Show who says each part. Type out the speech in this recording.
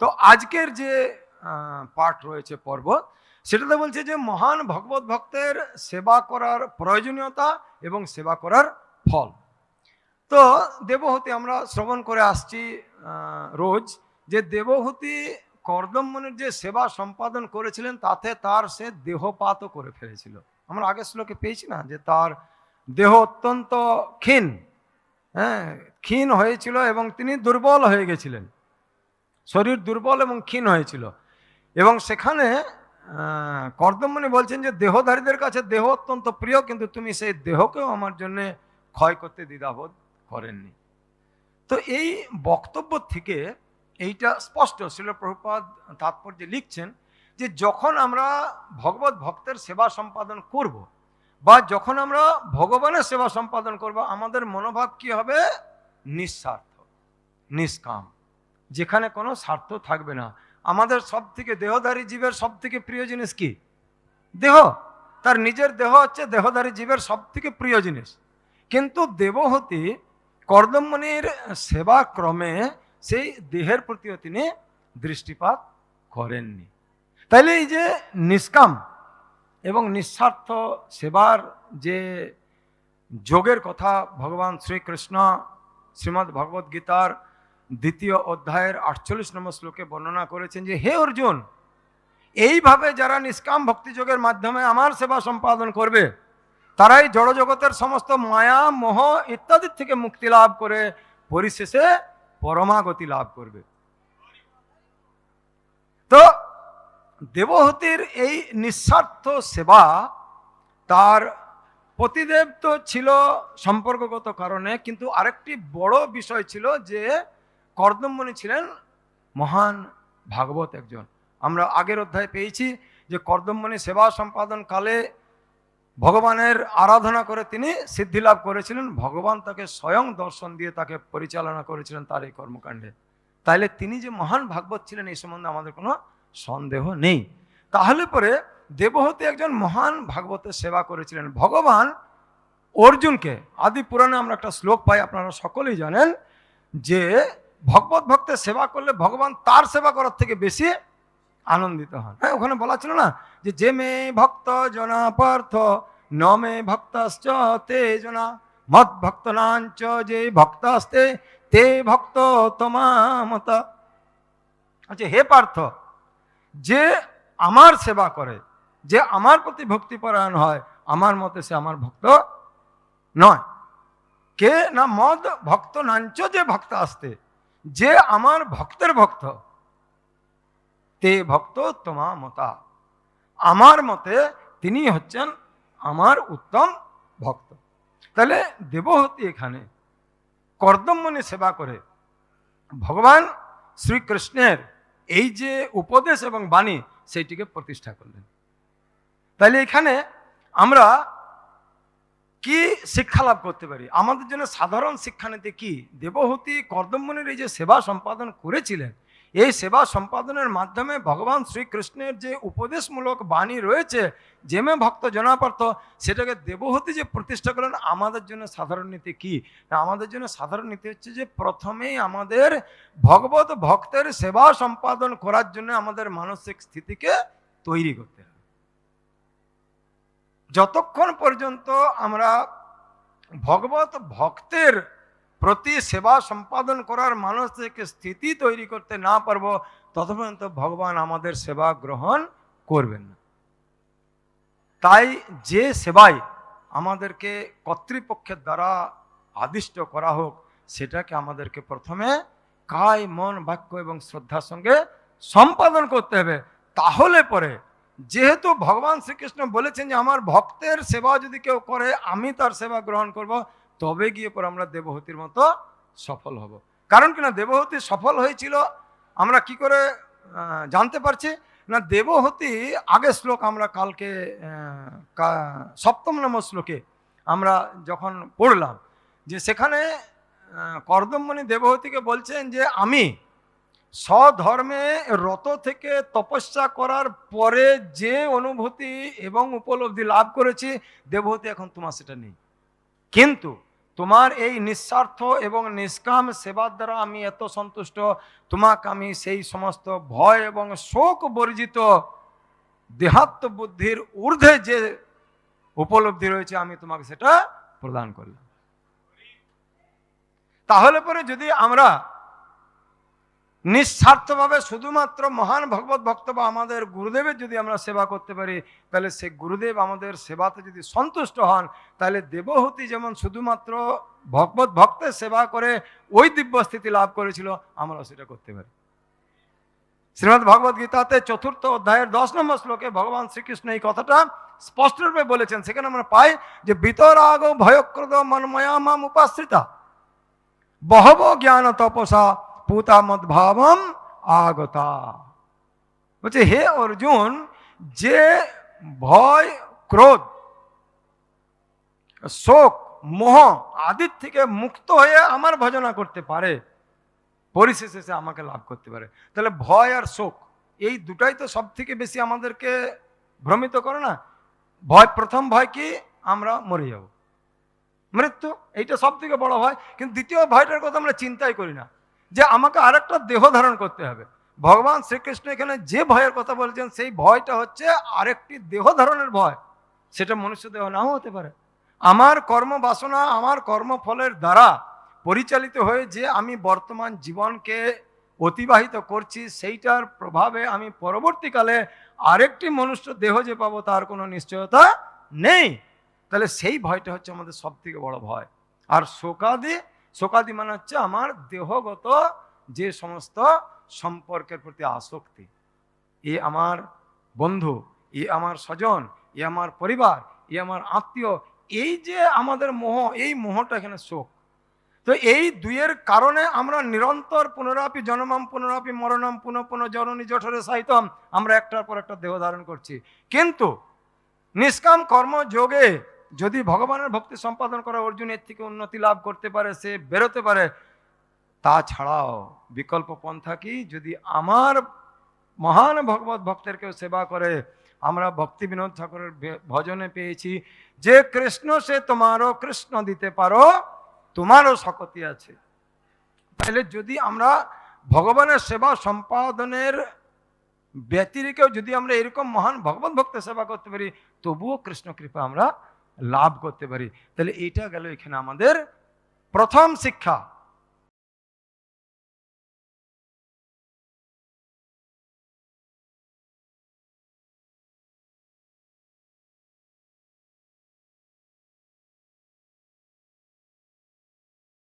Speaker 1: তো আজকের যে পাঠ রয়েছে পর্ব, সেটাতে বলছে যে মহান ভগবত ভক্তের সেবা করার প্রয়োজনীয়তা এবং সেবা করার ফল। তো দেবহতি আমরা শ্রবণ করে আসছি রোজ যে দেবহূতি কর্দমমণির যে সেবা সম্পাদন করেছিলেন, তাতে তার সে দেহপাতও করে ফেলেছিল। আমরা আগের শ্লোকে পেয়েছি না যে তার দেহ অত্যন্ত ক্ষীণ হ্যাঁ ক্ষীণ হয়েছিল এবং তিনি দুর্বল হয়ে গেছিলেন। শরীর দুর্বল এবং ক্ষীণ হয়েছিল। এবং সেখানে কর্দমণি বলছেন যে, দেহধারীদের কাছে দেহ অত্যন্ত প্রিয়, কিন্তু তুমি সেই দেহকেও আমার জন্য ক্ষয় করতে দ্বিধাবোধ করেননি। তো এই বক্তব্য থেকে এইটা স্পষ্ট। শিল প্রভুপাদ তাৎপর্যে লিখছেন যে, যখন আমরা ভগবত ভক্তের সেবা সম্পাদন করব বা যখন আমরা ভগবানের সেবা সম্পাদন করব, আমাদের মনোভাব কি হবে? নিঃস্বার্থ, নিষ্কাম। যেখানে কোনো স্বার্থ থাকবে না। আমাদের সব থেকে দেহধারী জীবের সব থেকে প্রিয় জিনিস কি? দেহ। তার নিজের দেহ হচ্ছে দেহধারী জীবের সব থেকে প্রিয় জিনিস। কিন্তু দেবহতি কর্দমণির সেবা ক্রমে সেই দেহের প্রতিও তিনি দৃষ্টিপাত করেননি। তাইলে এই যে নিষ্কাম এবং নিঃস্বার্থ সেবার যে যোগের কথা ভগবান শ্রীকৃষ্ণ শ্রীমদ্ ভগবদ গীতার দ্বিতীয় অধ্যায়ের আটচল্লিশ নম্বর শ্লোকে বর্ণনা করেছেন যে, হে অর্জুন, এইভাবে যারা নিষ্কাম ভক্তিযোগের মাধ্যমে আমার সেবা সম্পাদন করবে, তারাই জড়জগতের সমস্ত মায়া, মোহ ইত্যাদির থেকে মুক্তি লাভ করে পরিশেষে পরমাগতি লাভ করবে। তো দেবহতির এই নিঃস্বার্থ সেবা তার পতিদেব তো ছিল সম্পর্কগত কারণে, কিন্তু আরেকটি বড় বিষয় ছিল যে কর্দমমণি ছিলেন মহান ভাগবত একজন। আমরা আগের অধ্যায়ে পেয়েছি যে কর্দমমণি সেবা সম্পাদন কালে ভগবানের আরাধনা করে তিনি সিদ্ধি লাভ করেছিলেন। ভগবান তাকে স্বয়ং দর্শন দিয়ে তাকে পরিচালনা করেছিলেন তার এই কর্মকাণ্ডে। তাইলে তিনি যে মহান ভাগবত ছিলেন এই সম্বন্ধে আমাদের কোনো সন্দেহ নেই। তাহলে পরে দেবহতী একজন মহান ভাগবতের সেবা করেছিলেন। ভগবান অর্জুনকে, আদি পুরাণে আমরা একটা শ্লোক পাই, আপনারা সকলেই জানেন, যে ভগবত ভক্তের সেবা করলে ভগবান তার সেবা করার থেকে বেশি আনন্দিত হন। হ্যাঁ ওখানে বলা ছিল না যে যে মে ভক্ত জনা পার্থ, ন মে ভক্তাশ্চ তে জনা মদ ভক্ত নাঞ্চ যে ভক্তাস্তে তে ভক্ত তোমামত। আচ্ছা হে পার্থ, যে আমার সেবা করে, যে আমার প্রতি ভক্তিপরায়ণ হয়, আমার মতে সে আমার ভক্ত নয়। কে না মদ ভক্ত নাঞ্চ যে ভক্ত আসতে যে আমার ভক্তের ভক্ত, তে ভক্ত তোমা মতা। আমার মতে তিনি হচ্ছেন আমার উত্তম ভক্ত। তাহলে দেবহতী এখানে কর্দমমণি সেবা করে। ভগবান শ্রীকৃষ্ণের এই যে উপদেশ এবং বাণী, সেইটিকে প্রতিষ্ঠা করলেন। তাহলে এখানে আমরা কি শিক্ষা লাভ করতে পারি? আমাদের জন্য সাধারণ শিক্ষানীতি কি? দেবহূতি কর্দমমণির এই যে সেবা সম্পাদন করেছিলেন, এই সেবা সম্পাদনের মাধ্যমে ভগবান শ্রীকৃষ্ণের যে উপদেশমূলক বাণী রয়েছে যেমে ভক্ত জনাপার্থ, সেটাকে দেবহূতি যে প্রতিষ্ঠা করলেন, আমাদের জন্য সাধারণ নীতি কি? আমাদের জন্য সাধারণ নীতি হচ্ছে যে প্রথমেই আমাদের ভগবত ভক্তের সেবা সম্পাদন করার জন্য আমাদের মানসিক স্থিতিকে তৈরি করতে হবে। যতক্ষণ পর্যন্ত আমরা ভগবত ভক্তের প্রতি সেবা সম্পাদন করার মানসিক স্থিতি তৈরি করতে না পারব তত পর্যন্ত ভগবান আমাদের সেবা গ্রহণ করবেন না। তাই যে সেবাই আমাদেরকে কর্তৃপক্ষের দ্বারা আদিষ্ট করা হোক, সেটাকে আমাদেরকে প্রথমে কায়, মন, বাক্য এবং শ্রদ্ধার সঙ্গে সম্পাদন করতে হবে। তাহলে পরে যেহেতু ভগবান শ্রীকৃষ্ণ বলেছেন যে আমার ভক্তের সেবা যদি কেউ করে আমি তার সেবা গ্রহণ করব তবে গিয়ে পর আমরা দেবহতির মতো সফল হব। কারণ কিনা দেবহতি সফল হয়েছিল আমরা কি করে জানতে পারছি? না দেবহতি আগের শ্লোক আমরা কালকে সপ্তম নম্বর শ্লোকে আমরা যখন পড়লাম যে সেখানে আহ, কর্দমমণি দেবহতিকে বলছেন যে আমি স্বধর্মে রত থেকে তপস্যা করার পরে যে অনুভূতি এবং উপলব্ধি লাভ করেছি, দেবহতি এখন তোমার সেটা নেই। কিন্তু তোমার এই নিঃস্বার্থ এবং নিষ্কাম সেবার দ্বারা আমি এত সন্তুষ্ট, তোমাকে আমি সেই সমস্ত ভয় এবং শোক বর্জিত দেহাত্ম বুদ্ধির ঊর্ধ্বে যে উপলব্ধি রয়েছে, আমি তোমাকে সেটা প্রদান করলাম। তাহলে পরে যদি আমরা নিঃস্বার্থভাবে শুধুমাত্র মহান ভগবত ভক্ত বা আমাদের গুরুদেবের যদি আমরা সেবা করতে পারি, তাহলে সে গুরুদেব আমাদের সেবাতে যদি সন্তুষ্ট হন, তাহলে দেবহূতি যেমন শুধুমাত্র ভগবত ভক্তের সেবা করে ওই দিব্য স্থিতি লাভ করেছিল আমরা সেটা করতে পারি। শ্রীমদ ভগবত গীতাতে চতুর্থ অধ্যায়ের দশ নম্বর শ্লোকে ভগবান শ্রীকৃষ্ণ এই কথাটা স্পষ্টরূপে বলেছেন। সেখানে আমরা পাই যে, বিতরাগ ভয়ক্রদ মনময়া মাম উপাশ্রিতা বহব জ্ঞান তপসা পুতা মদ্ভাবম আগতা বলছে হে অর্জুন যে ভয় ক্রোধ শোক মোহ আদির থেকে মুক্ত হয়ে আমার ভজনা করতে পারে, পরিশেষে সে আমাকে লাভ করতে পারে। তাহলে ভয় আর শোক, এই দুটাই তো সব থেকে বেশি আমাদেরকে ভ্রমিত করে না। ভয়, প্রথম ভয় কি? আমরা মরে যাব। মৃত্যু, এইটা সব থেকে বড় ভয়। কিন্তু দ্বিতীয় ভয়টার কথা আমরা চিন্তাই করি না। যে আমাকে আরেকটা দেহ ধারণ করতে হবে। ভগবান শ্রীকৃষ্ণ এখানে যে ভয়ের কথা বলেছেন, সেই ভয়টা হচ্ছে আরেকটি দেহ ধারণের ভয়। সেটা মনুষ্য দেহ নাও হতে পারে। আমার কর্ম বাসনা আমার কর্মফলের দ্বারা পরিচালিত হয়ে যে আমি বর্তমান জীবনকে অতিবাহিত করছি, সেইটার প্রভাবে আমি পরবর্তীকালে আরেকটি মনুষ্য দেহ যে পাবো, তার কোনো নিশ্চয়তা নেই। তাহলে সেই ভয়টা হচ্ছে আমাদের সব থেকে বড় ভয়। আর শোকাদি শোকাদি মানে হচ্ছে আমার দেহগত যে সমস্ত সম্পর্কের প্রতি আসক্তি। এ আমার বন্ধু, এ আমার স্বজন, এ আমার পরিবার, এ আমার আত্মীয়, এই যে আমাদের মোহ, এই মোহটা এখানে শোক। তো এই দুইয়ের কারণে আমরা নিরন্তর পুনরাপি জনমাম, পুনরাপি মরণম পুনঃ পুনঃ জননী জঠরে সাহিতম আমরা একটার পর একটা দেহ ধারণ করছি। কিন্তু নিষ্কাম কর্ম যোগে যদি ভগবানের ভক্তি সম্পাদন করা অর্জুন এর থেকে উন্নতি লাভ করতে পারে, সে বেরোতে পারে। তাছাড়াও বিকল্প পন্থা কি? যদি আমার মহান ভগবত ভক্তের কেউ সেবা করে, আমরা ভক্তি বিনোদ ঠাকুরের ভজনে পেয়েছি, যে কৃষ্ণ সে তোমারও কৃষ্ণ দিতে পারো, তোমারও শকতি আছে। তাহলে যদি আমরা ভগবানের সেবা সম্পাদনের ব্যতিরেকেও যদি আমরা এরকম মহান ভগবত ভক্তের সেবা করতে পারি, তবুও কৃষ্ণ কৃপা আমরা লাভ করতে পারি। তাহলে এটা গেল এখানে আমাদের প্রথম শিক্ষা।